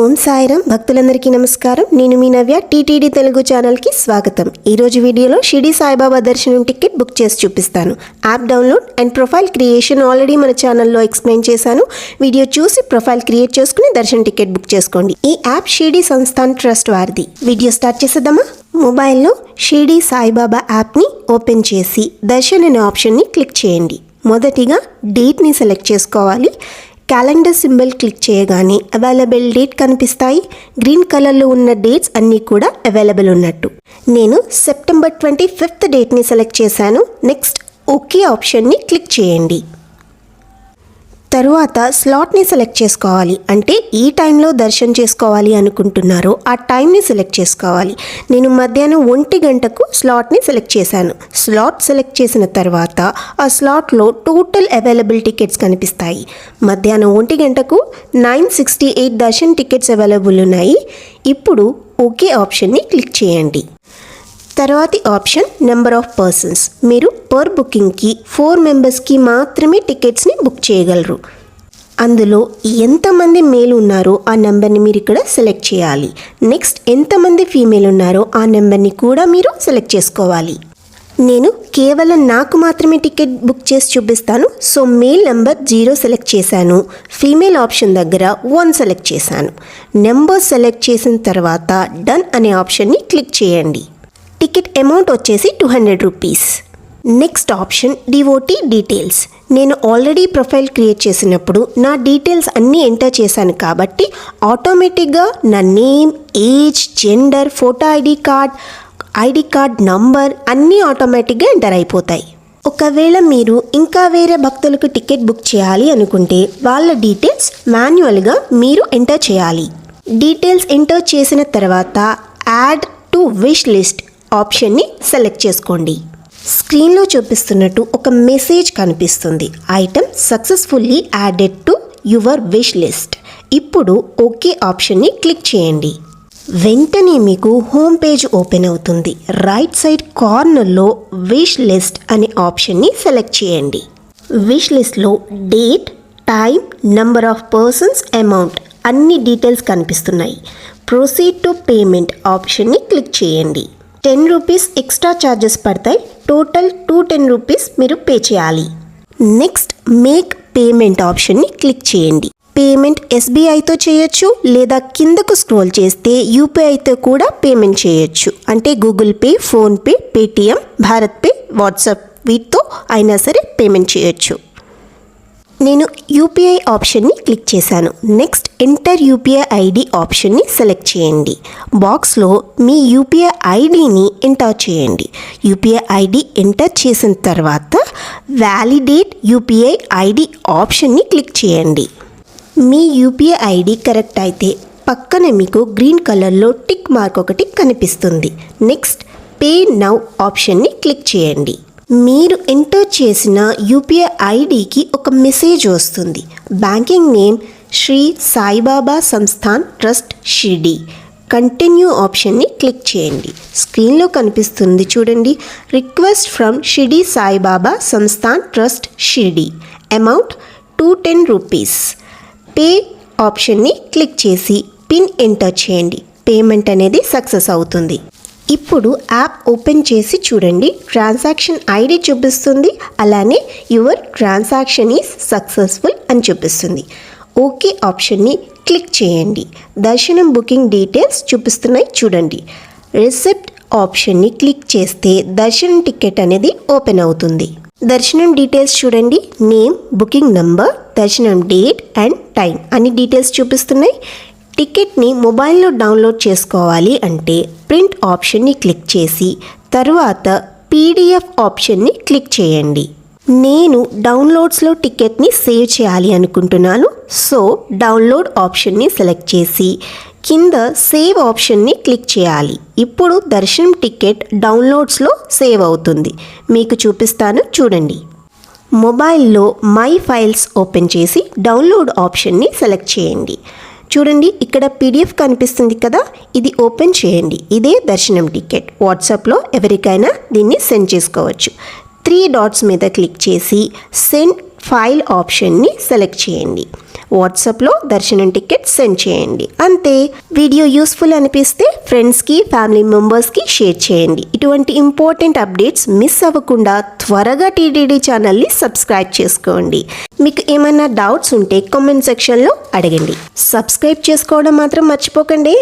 ఓం సాయిరామ్ భక్తులందరికీ నమస్కారం. నేను మీ నవ్య టీటీడీ తెలుగు ఛానల్కి స్వాగతం. ఈరోజు వీడియోలో షిరిడి సాయిబాబా దర్శనం టికెట్ బుక్ చేసి చూపిస్తాను. App download and profile creation already మన ఛానల్లో ఎక్స్ప్లెయిన్ చేశాను. వీడియో చూసి ప్రొఫైల్ క్రియేట్ చేసుకుని దర్శనం టికెట్ బుక్ చేసుకోండి. ఈ యాప్ షిరిడి సంస్థాన్ ట్రస్ట్ వారిది. వీడియో స్టార్ట్ చేసేద్దామా? మొబైల్లో షిరిడి సాయిబాబా యాప్ని ఓపెన్ చేసి దర్శన్ అనే ఆప్షన్ని క్లిక్ చేయండి. మొదటిగా డేట్ని సెలెక్ట్ చేసుకోవాలి. క్యాలెండర్ సింబల్ క్లిక్ చేయగానే అవైలబుల్ డేట్ కనిపిస్తాయి. గ్రీన్ కలర్లో ఉన్న డేట్స్ అన్నీ కూడా అవైలబుల్ ఉన్నట్టు. నేను సెప్టెంబర్ ట్వంటీ ఫిఫ్త్ డేట్ని సెలెక్ట్ చేశాను. నెక్స్ట్ ఓకే ఆప్షన్ని క్లిక్ చేయండి. తరువాత స్లాట్ని సెలెక్ట్ చేసుకోవాలి. అంటే ఈ టైంలో దర్శనం చేసుకోవాలి అనుకుంటున్నారో. ఆ టైంని సెలెక్ట్ చేసుకోవాలి. నేను మధ్యాహ్నం ఒంటి గంటకు స్లాట్ని సెలెక్ట్ చేశాను. స్లాట్ సెలెక్ట్ చేసిన తర్వాత ఆ స్లాట్లో టోటల్ అవైలబుల్ టికెట్స్ కనిపిస్తాయి. మధ్యాహ్నం ఒంటి గంటకు nine sixty eight darshan tickets available ఉన్నాయి. ఇప్పుడు ఓకే ఆప్షన్ని క్లిక్ చేయండి. తర్వాతి ఆప్షన్ నెంబర్ ఆఫ్ పర్సన్స్ మీరు పర్ బుకింగ్కి ఫోర్ మెంబర్స్కి మాత్రమే టికెట్స్ని బుక్ చేయగలరు. అందులో ఎంతమంది మేల్ ఉన్నారో ఆ నెంబర్ని మీరు ఇక్కడ సెలెక్ట్ చేయాలి. నెక్స్ట్ ఎంతమంది ఫీమేల్ ఉన్నారో ఆ నెంబర్ని కూడా మీరు సెలెక్ట్ చేసుకోవాలి. నేను కేవలం నాకు మాత్రమే టికెట్ బుక్ చేసి చూపిస్తాను. So male number zero select చేశాను. ఫీమేల్ ఆప్షన్ దగ్గర వన్ సెలెక్ట్ చేశాను. నెంబర్ సెలెక్ట్ చేసిన తర్వాత డన్ అనే ఆప్షన్ని క్లిక్ చేయండి. టికెట్ అమౌంట్ వచ్చేసి two hundred rupees. Next option devotee details. నేను ఆల్రెడీ ప్రొఫైల్ క్రియేట్ చేసినప్పుడు నా డీటెయిల్స్ అన్నీ ఎంటర్ చేశాను కాబట్టి ఆటోమేటిక్గా నా name age gender photo ID card ID card number అన్నీ ఆటోమేటిక్గా ఎంటర్ అయిపోతాయి. ఒకవేళ మీరు ఇంకా వేరే భక్తులకు టికెట్ బుక్ చేయాలి అనుకుంటే వాళ్ళ డీటెయిల్స్ మాన్యువల్గా మీరు ఎంటర్ చేయాలి. డీటెయిల్స్ ఎంటర్ చేసిన తర్వాత యాడ్ టు విష్ లిస్ట్ ఆప్షన్ని సెలెక్ట్ చేసుకోండి. స్క్రీన్లో చూపిస్తున్నట్టు ఒక మెసేజ్ కనిపిస్తుంది. Item successfully added to your wish list. ఇప్పుడు ఓకే ఆప్షన్ని క్లిక్ చేయండి. వెంటనే మీకు హోమ్ పేజ్ ఓపెన్ అవుతుంది. రైట్ సైడ్ కార్నర్లో విష్ లిస్ట్ అనే ఆప్షన్ని సెలెక్ట్ చేయండి. విష్ లిస్ట్లో date time number of persons amount అన్ని డీటెయిల్స్ కనిపిస్తున్నాయి. ప్రొసీడ్ టు పేమెంట్ ఆప్షన్ని క్లిక్ చేయండి. టెన్ రూపీస్ ఎక్స్ట్రా ఛార్జెస్ పడతాయి. టోటల్ టూ టెన్ రూపీస్ మీరు పే చేయాలి. నెక్స్ట్ మేక్ పేమెంట్ ఆప్షన్ని క్లిక్ చేయండి. పేమెంట్ ఎస్బీఐతో చేయొచ్చు లేదా కిందకు స్క్రోల్ చేస్తే యూపీఐతో కూడా పేమెంట్ చేయొచ్చు. అంటే Google Pay PhonePe Paytm Bharat pay WhatsApp వీటితో అయినా సరే పేమెంట్ చేయొచ్చు. నేను యూపీఐ ఆప్షన్ని క్లిక్ చేశాను. నెక్స్ట్ ఎంటర్ యూపీఐ ఐడి ఆప్షన్ని సెలెక్ట్ చేయండి. బాక్స్లో మీ యూపీఐ ఐడిని ఎంటర్ చేయండి. యూపీఐ ఐడి ఎంటర్ చేసిన తర్వాత వ్యాలిడేట్ యూపీఐ ఐడి ఆప్షన్ని క్లిక్ చేయండి. మీ యూపీఐ ఐడి కరెక్ట్ అయితే పక్కన మీకు గ్రీన్ కలర్లో టిక్ మార్క్ ఒకటి కనిపిస్తుంది. నెక్స్ట్ పే నౌ ఆప్షన్ని క్లిక్ చేయండి. మీరు ఎంటర్ చేసిన యూపీఐ ఐడికి ఒక మెసేజ్ వస్తుంది. Banking name Shri Saibaba Sansthan trust Shirdi. Continue ఆప్షన్ని క్లిక్ చేయండి. స్క్రీన్లో కనిపిస్తుంది చూడండి. Request from Shirdi Saibaba Sansthan trust Shirdi. Amount two ten rupees. Pay ఆప్షన్ని క్లిక్ చేసి పిన్ ఎంటర్ చేయండి. పేమెంట్ అనేది సక్సెస్ అవుతుంది. ఇప్పుడు యాప్ ఓపెన్ చేసి చూడండి. ట్రాన్సాక్షన్ ఐడి చూపిస్తుంది. అలానే యువర్ ట్రాన్సాక్షన్ ఈజ్ సక్సెస్ఫుల్ అని చూపిస్తుంది. ఓకే ఆప్షన్ని క్లిక్ చేయండి. దర్శనం బుకింగ్ డీటెయిల్స్ చూపిస్తున్నాయి చూడండి. రిసిప్ట్ ఆప్షన్ని క్లిక్ చేస్తే దర్శనం టికెట్ అనేది ఓపెన్ అవుతుంది. దర్శనం డీటెయిల్స్ చూడండి. నేమ్ బుకింగ్ నంబర్ దర్శనం డేట్ అండ్ టైం అన్ని డీటెయిల్స్ చూపిస్తున్నాయి. టికెట్ని మొబైల్లో డౌన్లోడ్ చేసుకోవాలి అంటే ప్రింట్ ఆప్షన్ని క్లిక్ చేసి తరువాత పీడిఎఫ్ ఆప్షన్ని క్లిక్ చేయండి. నేను డౌన్లోడ్స్లో టికెట్ని సేవ్ చేయాలి అనుకుంటున్నాను. సో డౌన్లోడ్ ఆప్షన్ని సెలెక్ట్ చేసి కింద సేవ్ ఆప్షన్ని క్లిక్ చేయాలి. ఇప్పుడు దర్శనం టికెట్ డౌన్లోడ్స్లో సేవ్ అవుతుంది. మీకు చూపిస్తాను చూడండి. మొబైల్లో మై ఫైల్స్ ఓపెన్ చేసి డౌన్లోడ్ ఆప్షన్ని సెలెక్ట్ చేయండి. చూడండి ఇక్కడ పీడిఎఫ్ కనిపిస్తుంది కదా ఇది ఓపెన్ చేయండి. ఇదే దర్శనం టికెట్. వాట్సాప్లో ఎవరికైనా దీన్ని సెండ్ చేసుకోవచ్చు. త్రీ డాట్స్ మీద క్లిక్ చేసి సెండ్ ఫైల్ ఆప్షన్ని సెలెక్ట్ చేయండి. వాట్సాప్లో దర్శనం టికెట్ సెండ్ చేయండి. అంతే. వీడియో యూస్ఫుల్ అనిపిస్తే ఫ్రెండ్స్కి ఫ్యామిలీ మెంబర్స్కి షేర్ చేయండి. ఇటువంటి ఇంపార్టెంట్ అప్డేట్స్ మిస్ అవ్వకుండా త్వరగా టీటీడీ ఛానల్ని సబ్స్క్రైబ్ చేసుకోండి. మీకు ఏమైనా డౌట్స్ ఉంటే కామెంట్ సెక్షన్లో అడగండి. సబ్స్క్రైబ్ చేసుకోవడం మాత్రం మర్చిపోకండి.